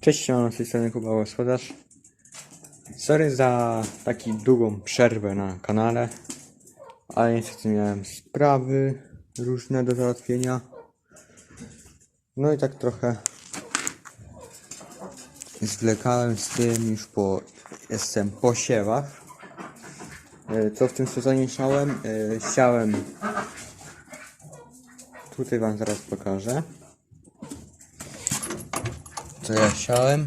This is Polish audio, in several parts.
Cześć, mam z tej strony Kuba Gospodarz. Sorry za taką długą przerwę na kanale, ale niestety miałem sprawy różne do załatwienia. No i tak trochę zwlekałem z tym już po, jestem po siewach. E, Co w tym sezonie siałem? E, Siałem, tutaj wam zaraz pokażę. Co ja siałem?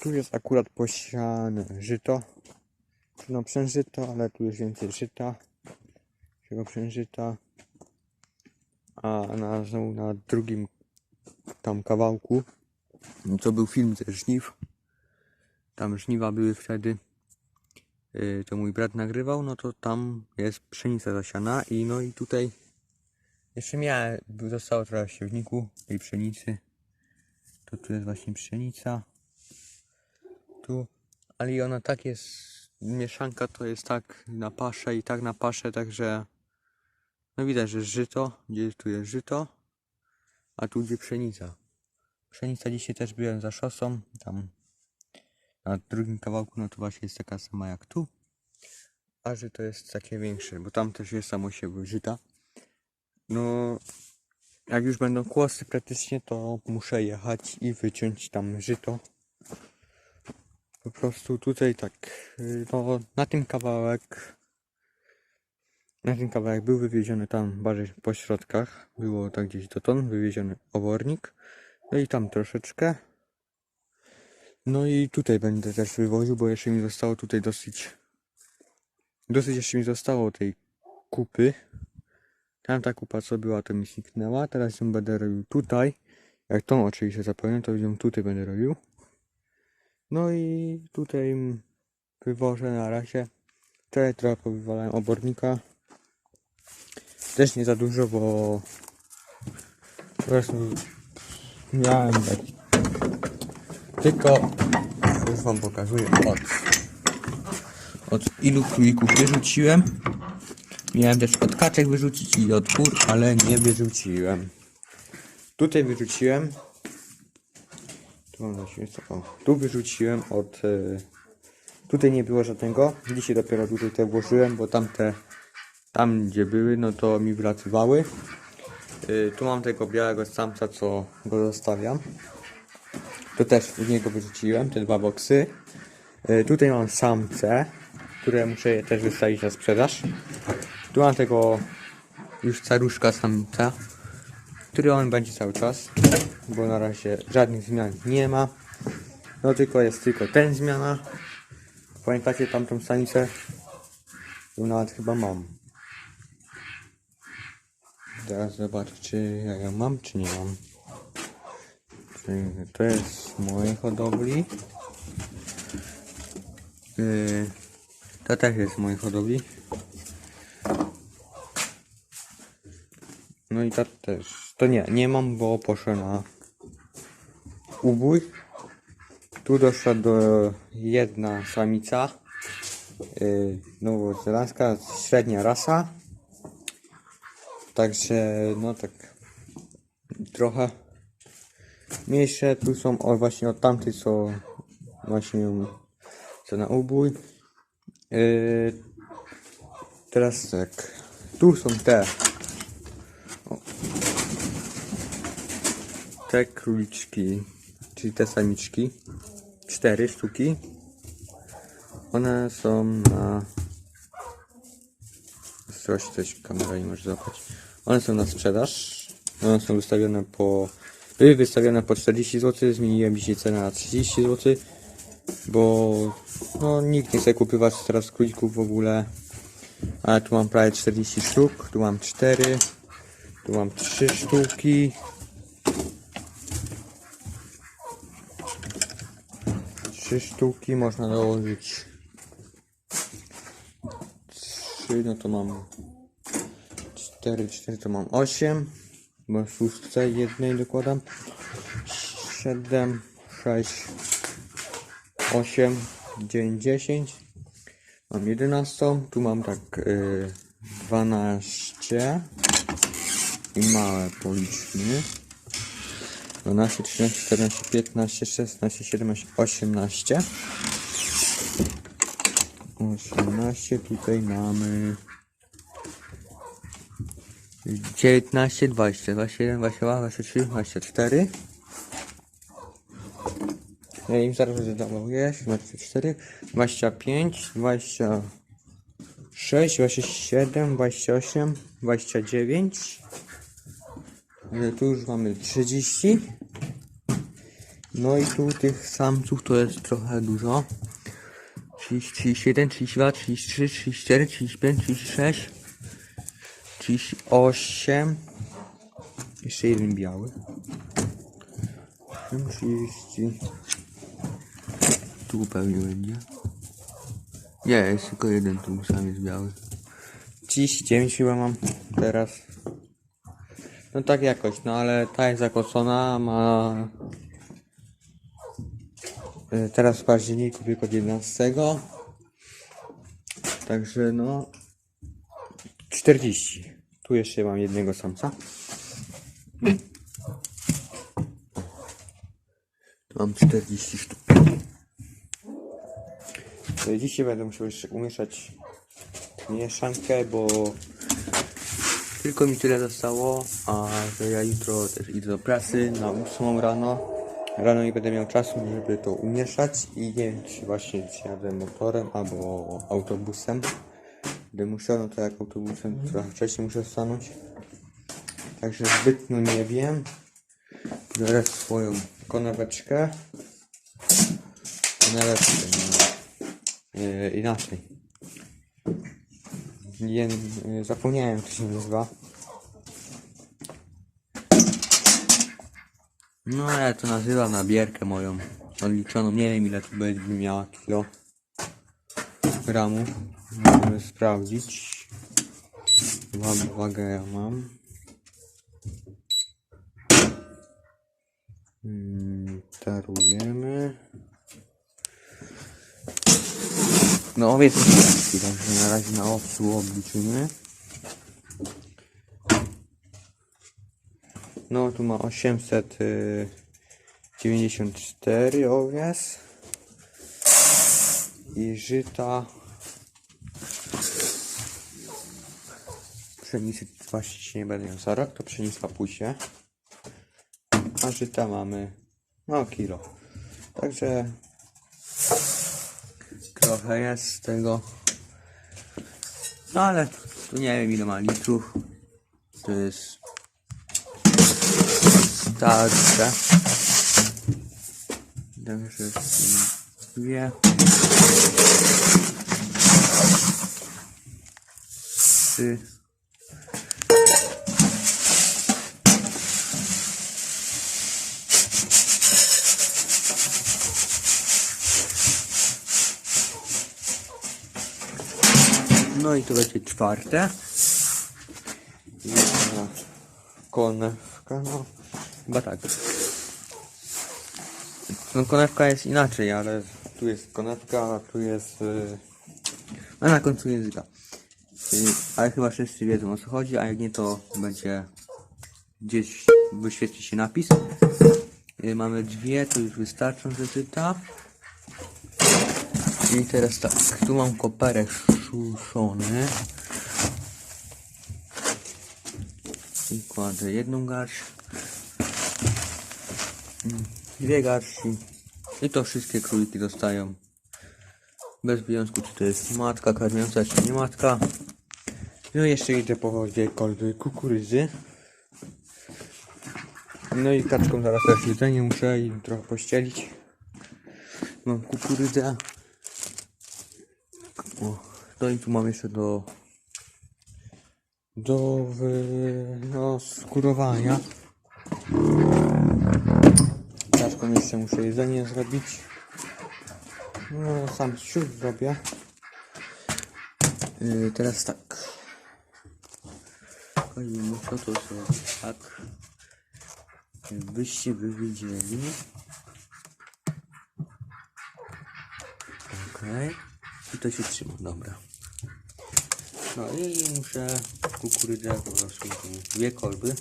Tu jest akurat posiane żyto. No przężyto, ale tu jest więcej żyta. Tego przężyta. A na, na drugim tam kawałku to był film ze żniw. Tam żniwa były wtedy. Yy, to mój brat nagrywał, no to tam jest pszenica zasiana i no i tutaj jeszcze miałem, zostało trochę siewniku tej pszenicy. To tu jest właśnie pszenica. Tu, ale ona tak jest, mieszanka to jest tak na paszę i tak na paszę, także no widać, że żyto, gdzie tu jest żyto, a tu gdzie pszenica. Pszenica dzisiaj też byłem za szosą, tam na drugim kawałku, no to właśnie jest taka sama jak tu. A że to jest takie większe, bo tam też jest samo siewu żyta. No, jak już będą kłosy praktycznie, to muszę jechać i wyciąć tam żyto. Po prostu tutaj tak, no na tym kawałek, na tym kawałek był wywieziony tam bardziej po środkach, było tak gdzieś dotąd, wywieziony obornik. No i tam troszeczkę. No i tutaj będę też wywoził, bo jeszcze mi zostało tutaj dosyć. Dosyć jeszcze mi zostało tej kupy. Tam ta kupa co była, to mi zniknęła. Teraz ją będę robił tutaj. Jak tą oczywiście zapełnię, to ją tutaj będę robił. No i tutaj wywożę na razie. Tutaj trochę powywalałem obornika. Też nie za dużo, bo po prostu miałem taki tylko już wam pokazuję od od ilu królików wyrzuciłem. Miałem też od kaczek wyrzucić i od kur, ale nie wyrzuciłem. Tutaj wyrzuciłem. Tu mam co? O, tu wyrzuciłem od. e, Tutaj nie było żadnego. Dzisiaj dopiero tutaj te włożyłem, bo tamte tam gdzie były, no to mi wlatywały. Y, Tu mam tego białego samca, co go zostawiam. To też w niego wyrzuciłem, te dwa boksy. Y, Tutaj mam samce, które muszę też wystawić na sprzedaż. Tu mam tego już caruszka samca, który on będzie cały czas, bo na razie żadnych zmian nie ma. No tylko jest tylko ten zmiana. Pamiętacie tamtą samicę? Ją nawet chyba mam. Teraz zobaczę, czy ja ją mam, czy nie mam. To jest z mojej hodowli. Yy, to też jest z mojej hodowli. No i ta też. To nie, nie mam, bo poszła na ubój. Tu doszła do jedna samica. Yy, nowozelandzka, średnia rasa. Także no tak trochę mniejsze. Tu są o, właśnie od tamtej co właśnie co na ubój. Yy, teraz tak. Tu są te. O. Te króliczki, czyli te samiczki. Cztery sztuki. One są na coś, coś kamera nie może złapać. One są na sprzedaż. One są wystawione po. Były wystawione po 40 zł, zmieniłem dzisiaj cenę na 30 zł, bo no, nikt nie chce kupywać teraz królików w ogóle. Ale tu mam prawie 40 sztuk, tu mam 4, tu mam 3 sztuki. Trzy sztuki można dołożyć. Trzy, no to mam 4, 4 to mam 8, bo szóstce jednej dokładam. 7, 6, 8, 9, 10. Mam 11, tu mam tak yy, 12 i małe policzmy. 12, 13, 14, 15, 16, 17, 18. 18, tutaj mamy 19, 20, 21, 22, 23, 24. Ja im zaraz jest 24, 25, 26, 27, 28, 29. E, Tu już mamy 30. No i tu tych samców to jest trochę dużo. 30, 31, 32, 33, 34, 35, 36, 38. Jeszcze jeden biały. 30. Tu pewnie będzie. Nie, jest tylko jeden tu, sam jest biały. 39 chyba mam teraz. No tak jakoś, no ale ta jest zakłosona, ma... e, Teraz w październiku tylko 11. Także no... 40. Tu jeszcze mam jednego samca. Mam 40 sztuk. Dzisiaj będę musiał jeszcze umieszać mieszankę, bo tylko mi tyle zostało, a że ja jutro też idę do pracy na 8 rano. Rano nie będę miał czasu, żeby to umieszać i nie wiem, czy właśnie jadę motorem albo autobusem. Gdy muszę, no to jak autobusem trochę wcześniej muszę stanąć. Także zbytnio nie wiem. Biorę swoją koneweczkę. Koneweczkę. Yy, inaczej. Nie, yy, zapomniałem, jak to się nazywa. No, ja to nazywam na bierkę moją odliczoną. Nie wiem, ile tu będzie miała kilo gramów. Musimy sprawdzić. Wag- Wagę ja mam. Mm, Tarujemy. No owiec jest także na razie na owsu obliczymy. No tu ma 894 owiec. I żyta. Pszenicy właśnie nie będę miał za rok, to pszenica pójdzie. A żyta mamy no kilo. Także trochę jest z tego. No ale tu nie wiem ile ma litrów. To jest starsze. Także dwie. Trzy. No i to będzie czwarte. Jedna konewka, no chyba tak. No konewka jest inaczej, ale tu jest konewka, a tu jest... Yy... A na końcu języka. Yy, ale chyba wszyscy wiedzą o co chodzi, a jak nie to będzie gdzieś wyświetli się napis. Yy, mamy dwie, to już wystarczą, że czyta. I teraz tak, tu mam koperek szuszony. I kładę jedną garść. Dwie garści. I to wszystkie króliki dostają. Bez wyjątku, czy to jest matka karmiąca, czy nie matka. No i jeszcze idę po dwie kolby kukurydzy. No i kaczką zaraz też jedzenie muszę i trochę pościelić. Mam kukurydzę. No i tu mam jeszcze do do no, skurowania. Kaczką jeszcze muszę jedzenie zrobić. No, sam siód zrobię. Yy, teraz tak. Powiem, co to są tak. Jakbyście wy widzieli. Okej. I to się trzyma, dobra. No i muszę kukurydzę po prostu tu dwie kolby.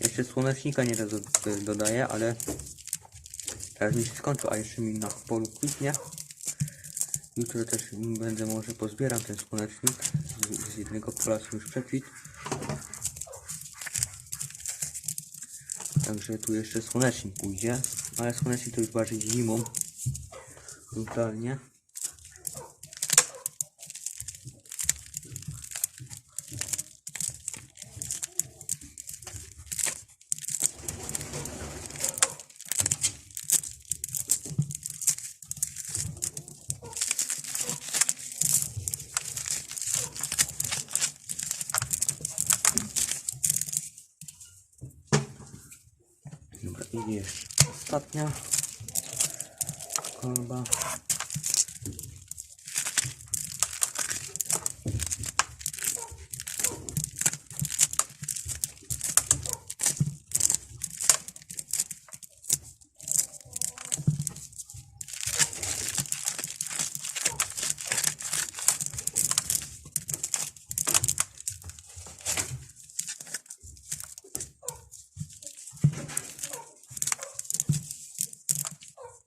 Jeszcze słonecznika do- dodaję, ale teraz mi się skończył, a jeszcze mi na polu kwitnie. Jutro też będę może pozbieram ten słonecznik z, z jednego pola, już przekwit. Także tu jeszcze słonecznik pójdzie, ale słonecznik to już bardziej zimą. Brutalnie. Dobra, i jeszcze ostatnia kolba.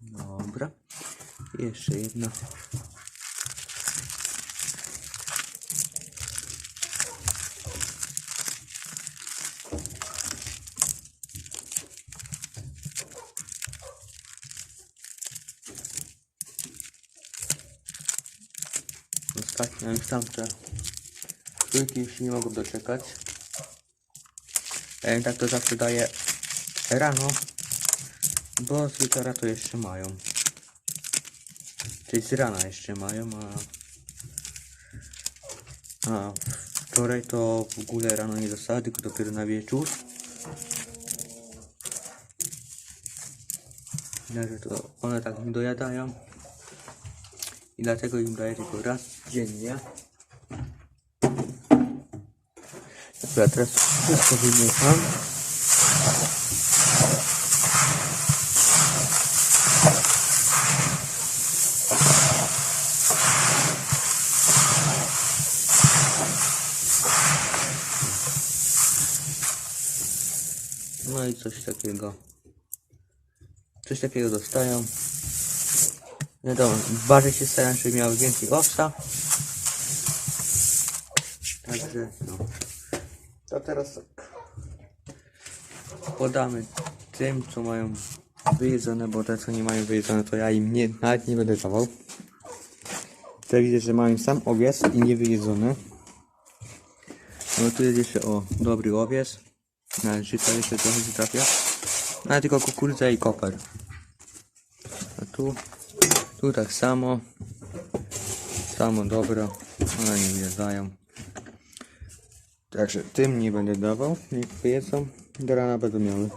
Dobra. Jeszcze jedna. Ostatnia już tamte trójki już nie mogą doczekać. Ja tak to zawsze daję rano, bo z wieczora to jeszcze mają. Czyli z rana jeszcze mają, a... A wczoraj to w ogóle rano nie dostały, tylko dopiero na wieczór. Także to one tak nie dojadają. I dlatego im daję tylko raz dziennie. Dobra, teraz wszystko wymieszam. No i coś takiego. Coś takiego dostają. Wiadomo, bardziej się staram, żeby miały więcej owsa. Także no. To teraz tak. Podamy tym, co mają wyjedzone, bo te, co nie mają wyjedzone, to ja im nie, nawet nie będę dawał. Te widzę, że mają sam owiec i nie wyjedzone. No tu jest jeszcze o dobry owiec. Na żyta jeszcze trochę się trafia. No, Ale tylko kukurydza i koper. A tu, tu tak samo. Samo dobro. One nie wyjadają. Także tym nie będę dawał. Niech wyjedzą. Do rana będą miały.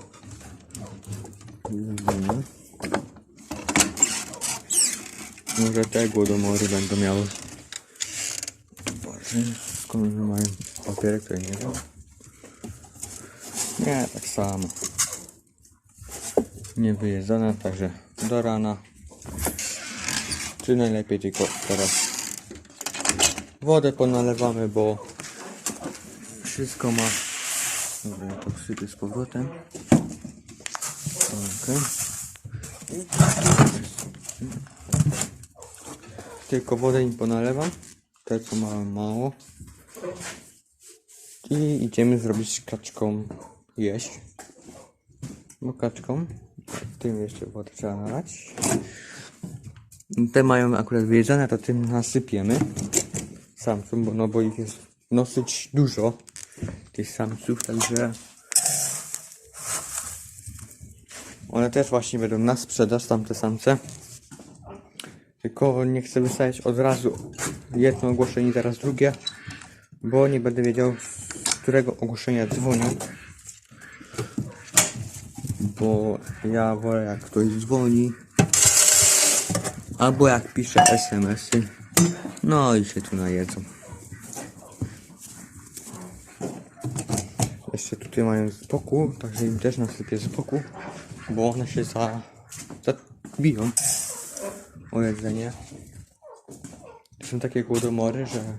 Może te głodomory będą miały. Boże, skąd mają papierek, to nie wiem. Nie, tak samo. Nie wyjedzone, także do rana. Czy najlepiej tylko teraz wodę ponalewamy, bo wszystko ma. Dobra, ja to wsypię z powrotem. Okej. Tylko wodę im ponalewam. Te co mają mało. I idziemy zrobić kaczką jeść. Bo kaczką. W tym jeszcze wodę trzeba nalać. Te mają akurat wyjedzone, to tym nasypiemy. Samcom, bo, no bo ich jest dosyć dużo. Tych samców, także one też właśnie będą na sprzedaż, tamte samce. Tylko nie chcę wystawiać od razu jedno ogłoszenie, teraz drugie, bo nie będę wiedział, z którego ogłoszenia dzwonią. Bo ja wolę jak ktoś dzwoni, albo jak pisze SMS-y, no i się tu najedzą. Jeszcze tutaj mają boku, także im też nasypię z boku, bo one się za, zabiją o jedzenie. są takie głodomory, że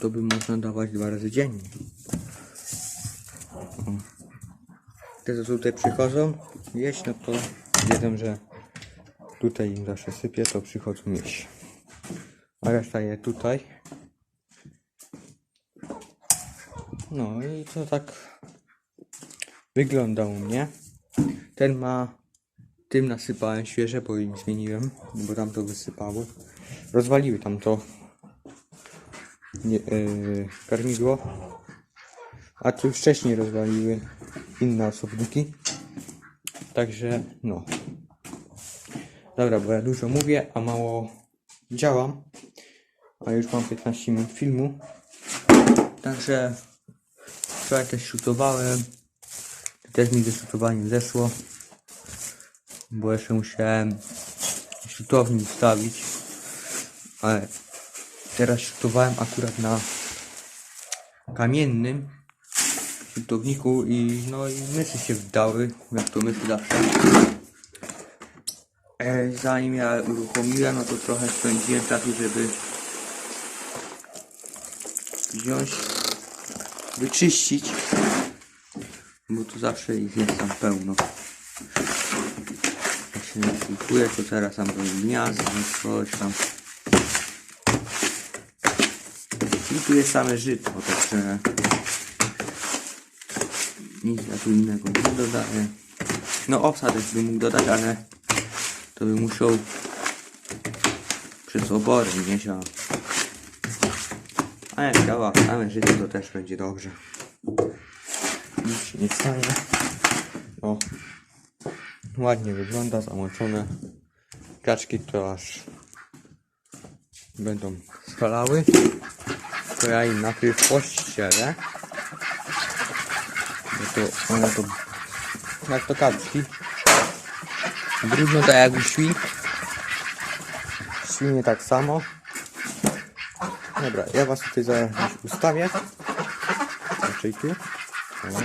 to by można dawać dwa razy dziennie. O. Te, co tutaj przychodzą jeść, no to wiedzą, że tutaj im zawsze sypie, to przychodzą jeść. A reszta je tutaj. No i to tak wygląda u mnie. Ten ma, tym nasypałem świeże, bo im zmieniłem, bo tam to wysypały. Rozwaliły tam to nie, yy, karmidło. A tu wcześniej rozwaliły inne osobniki. Także no. Dobra, bo ja dużo mówię, a mało działam. A już mam 15 minut filmu. Także wczoraj też shootowałem. Też mi ze shootowaniem zeszło. Bo jeszcze musiałem shootownik wstawić. Ale teraz shootowałem akurat na kamiennym shootowniku i no i myszy się wdały, jak to myszy zawsze. E, zanim ja uruchomiłem, no to trochę spędziłem czasu, żeby wziąć, wyczyścić, bo tu zawsze ich jest tam pełno. Jak się nie filtruje, to teraz tam były gniazdo, coś tam. I tu jest same żyto, także nic ja tu innego nie dodaję. No owsa też bym mógł dodać, ale to by musiał przez obory nieść, a a jak działa same życie, to też będzie dobrze. Nic się nie stanie. O, ładnie wygląda, zamoczone. Kaczki to aż będą skalały. To ja im najpierw pościelę. Bo to one to jak to kaczki. Brudno tak jak u świn. Świnie tak samo. Dobra, ja was tutaj zaraz ustawię. Raczej tu. O.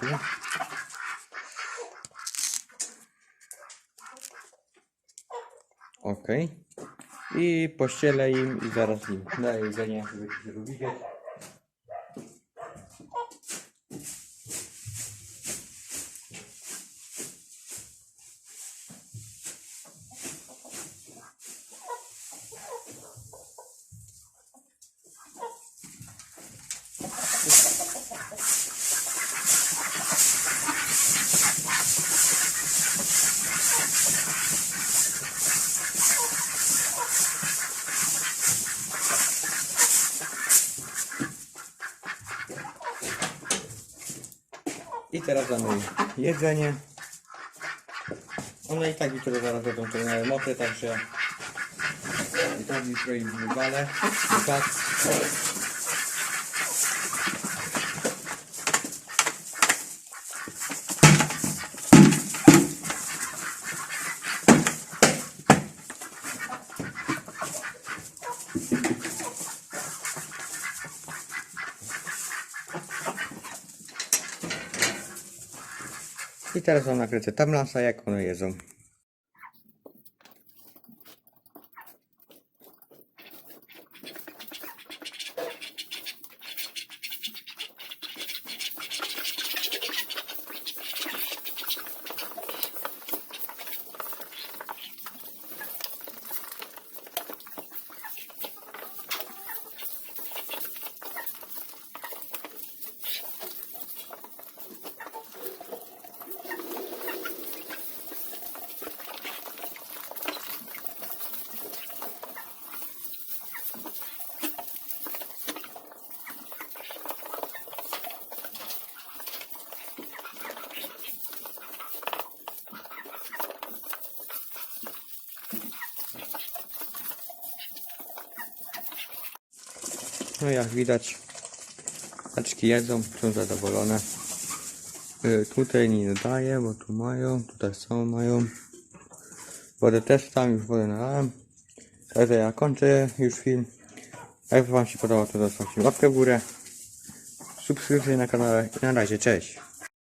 Tu. Okej. I pościelę im i zaraz im daję jedzenie, żeby się widzieć. I teraz damy jedzenie. One i tak jutro zaraz będą miały mokre, także i tak jutro im wywalę. I tak. I teraz wam nakręcę tamlasa, jak one jedzą. No jak widać, kaczki jedzą, są zadowolone. Y, Tutaj nie dodaję, bo tu mają, tutaj są mają. Wodę też tam już wodę nalałem. Także ja kończę już film. Jak wam się podobało, to zostawcie łapkę w górę. Subskrypcję na kanale i na razie, cześć.